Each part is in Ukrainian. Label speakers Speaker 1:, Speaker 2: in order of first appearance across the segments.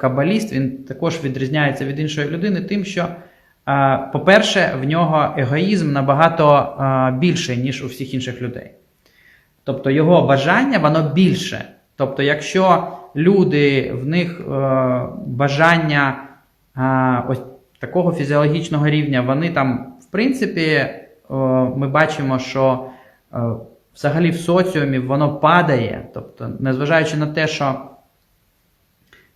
Speaker 1: Кабаліст він також відрізняється від іншої людини, тим, що, по-перше, в нього егоїзм набагато більший, ніж у всіх інших людей. Тобто його бажання воно більше. Тобто, якщо люди в них е, бажання ось такого фізіологічного рівня, вони там, в принципі, е, ми бачимо, що е, взагалі в соціумі воно падає. Тобто, незважаючи на те, що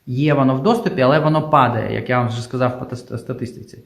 Speaker 1: є воно в доступі, але воно падає, як я вам вже сказав по статистиці.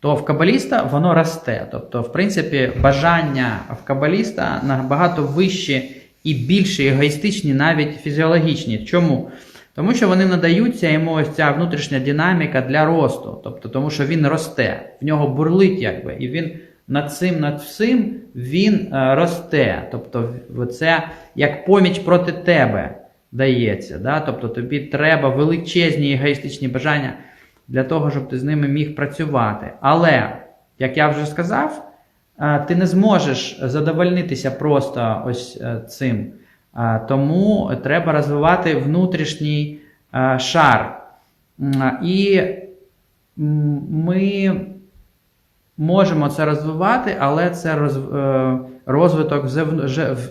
Speaker 1: То в кабаліста воно росте. Тобто, в принципі, бажання в кабаліста набагато вищі і більш егоїстичні, навіть фізіологічні. Чому? Тому що вони надаються йому ось ця внутрішня динаміка для росту. Тобто, тому що він росте, в нього бурлить, якби, і він над цим, над всім він е, росте. Тобто, це як поміч проти тебе дається. Да? Тобто тобі треба величезні егоїстичні бажання для того, щоб ти з ними міг працювати. Але, як я вже сказав, е, ти не зможеш задовольнитися просто ось е, цим. Е, Тому треба розвивати внутрішній шар. І ми можемо це розвивати, але це розвиток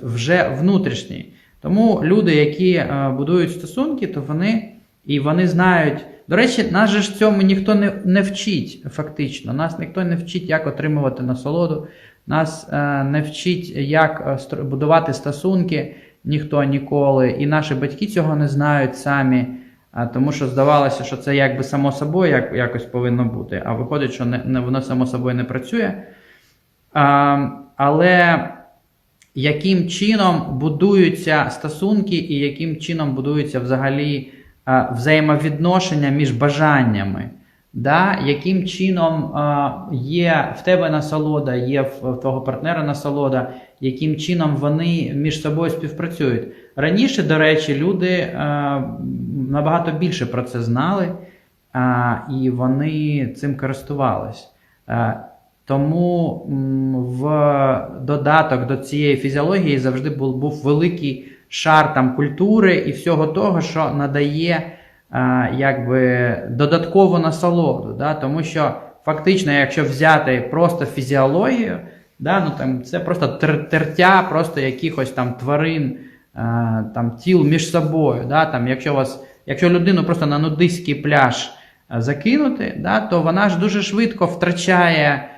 Speaker 1: вже внутрішній. Тому люди, які е, будують стосунки, то вони і вони знають. До речі, нас же ж цьому ніхто не, не вчить, фактично. Нас ніхто не вчить, як отримувати насолоду, нас е, не вчить, як е, будувати стосунки, ніхто ніколи. І наші батьки цього не знають самі, тому що здавалося, що це якби само собою як, якось повинно бути. А виходить, що не, не, воно само собою не працює. А, але яким чином будуються стосунки і яким чином будуються взагалі а, взаємовідношення між бажаннями? Да? Яким чином а, є в тебе насолода, є в, твого партнера насолода, яким чином вони між собою співпрацюють? Раніше, до речі, люди а, набагато більше про це знали, і вони цим користувались. Тому в додаток до цієї фізіології завжди був, був великий шар там культури і всього того, що надає а, якби, додаткову насолоду. Да? Тому що фактично, якщо взяти просто фізіологію, да, ну, там, це просто тер- тертя просто якихось там тварин, а, там, тіл між собою. Да? Там, якщо, вас, якщо людину просто на нудистський пляж закинути, да, то вона ж дуже швидко втрачає е,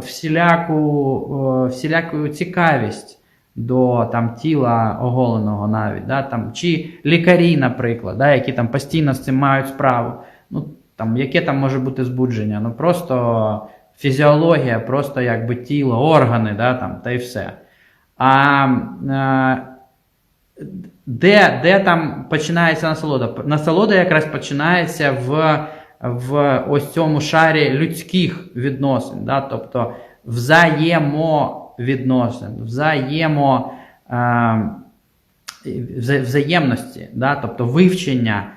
Speaker 1: всіляку, е, всіляку цікавість до там, тіла оголеного навіть. Да, там, чи лікарі, наприклад, да, які там постійно з цим мають справу. Ну, там, яке там може бути збудження? Ну просто фізіологія, просто якби тіло, органи, да, там, та й все. А е, де, де там починається насолода? Насолода якраз починається в, в ось цьому шарі людських відносин, да? тобто взаємовідносин, взаємо, е, взаємності, да? тобто вивчення е,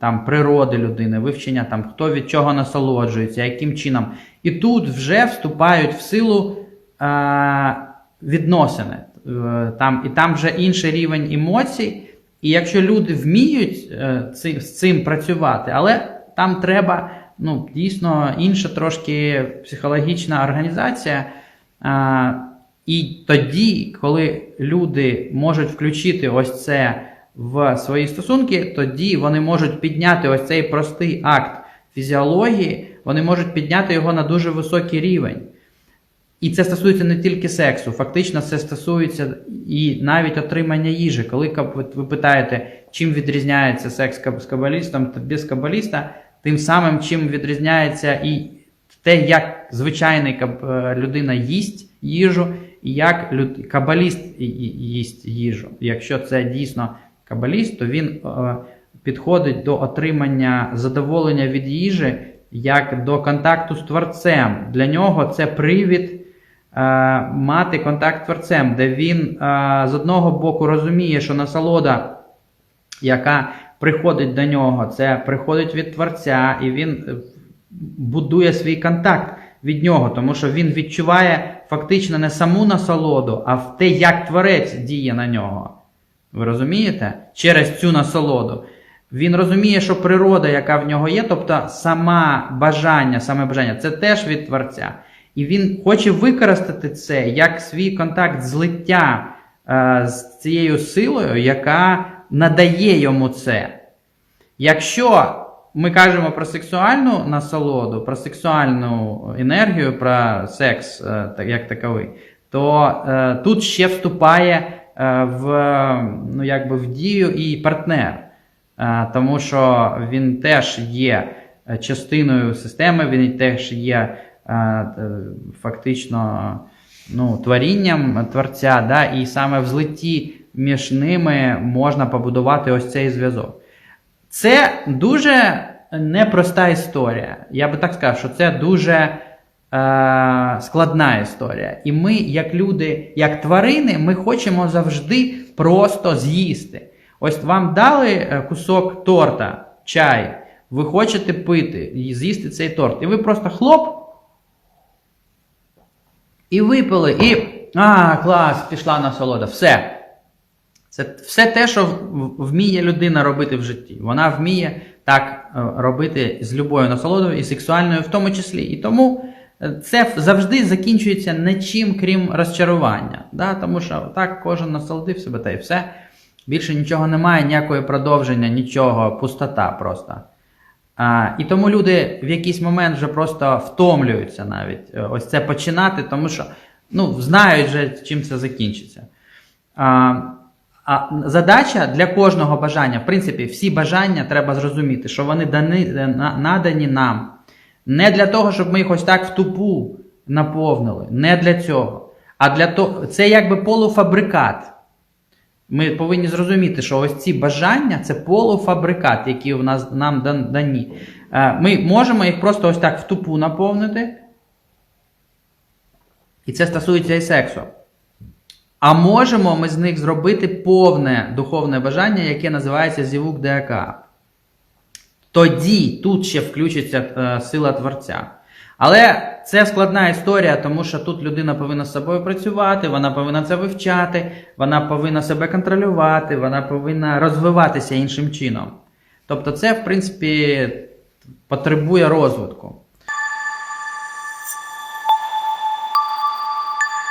Speaker 1: там, природи людини, вивчення там, хто від чого насолоджується, яким чином. І тут вже вступають в силу е, відносини. Е, Там, і там вже інший рівень емоцій. І якщо люди вміють е, ци- з цим працювати, але там треба ну, дійсно інша трошки психологічна організація. А, і тоді, коли люди можуть включити ось це в свої стосунки, тоді вони можуть підняти ось цей простий акт фізіології, вони можуть підняти його на дуже високий рівень. І це стосується не тільки сексу, фактично це стосується і навіть отримання їжі. Коли ви питаєте, чим відрізняється секс з кабалістом та без кабаліста, тим самим чим відрізняється і те, як звичайний е, людина їсть їжу, і як кабаліст їсть їжу. Якщо це дійсно кабаліст, то він е, підходить до отримання задоволення від їжі як до контакту з творцем. Для нього це привід мати контакт з творцем, де він е, з одного боку розуміє, що насолода, яка приходить до нього, це приходить від творця, і він е, будує свій контакт від нього, тому що він відчуває фактично не саму насолоду, а в те, як творець діє на нього. Ви розумієте? Через цю насолоду. Він розуміє, що природа, яка в нього є, тобто сама бажання, саме бажання, це теж від Творця. І він хоче використати це як свій контакт злиття е, з цією силою, яка надає йому це. Якщо ми кажемо про сексуальну насолоду, про сексуальну енергію, про секс е, як таковий, то е, тут ще вступає е, в, ну, якби в дію і партнер, Е, тому що він теж є е, частиною системи, він теж є фактично ну, творінням творця, да, і саме в злитті між ними можна побудувати ось цей зв'язок. Це дуже непроста історія. Я би так сказав, що це дуже е, складна історія. І ми, як люди, як тварини, ми хочемо завжди просто з'їсти. Ось вам дали е, кусок торта, чай, ви хочете пити і з'їсти цей торт. І ви просто хлоп. І випили, і. А, клас, пішла насолода. Все. Це все те, що вміє людина робити в житті. Вона вміє так е, робити з любою насолодою і сексуальною в тому числі. І тому е, це завжди закінчується нічим, крім розчарування. Да? Тому що так кожен насолодив себе та й все. Більше нічого немає, ніякої продовження, нічого, пустота просто. А, і тому люди в якийсь момент вже просто втомлюються навіть е, ось це починати, тому що ну, знають вже, чим це закінчиться. А, а задача для кожного бажання, в принципі, всі бажання треба зрозуміти, що вони дані, е, надані нам. Не для того, щоб ми їх ось так в тупу наповнили. Не для цього. А для того, це якби полуфабрикат. Ми повинні зрозуміти, що ось ці бажання це полуфабрикат, які у нас нам дані. Е, Ми можемо їх просто ось так в тупу наповнити. І це стосується і сексу. А можемо ми з них зробити повне духовне бажання, яке називається зівук ДАК. Тоді тут ще включиться е, сила Творця. Але це складна історія, тому що тут людина повинна з собою працювати, вона повинна це вивчати, вона повинна себе контролювати, вона повинна розвиватися іншим чином. Тобто, це, в принципі, потребує розвитку.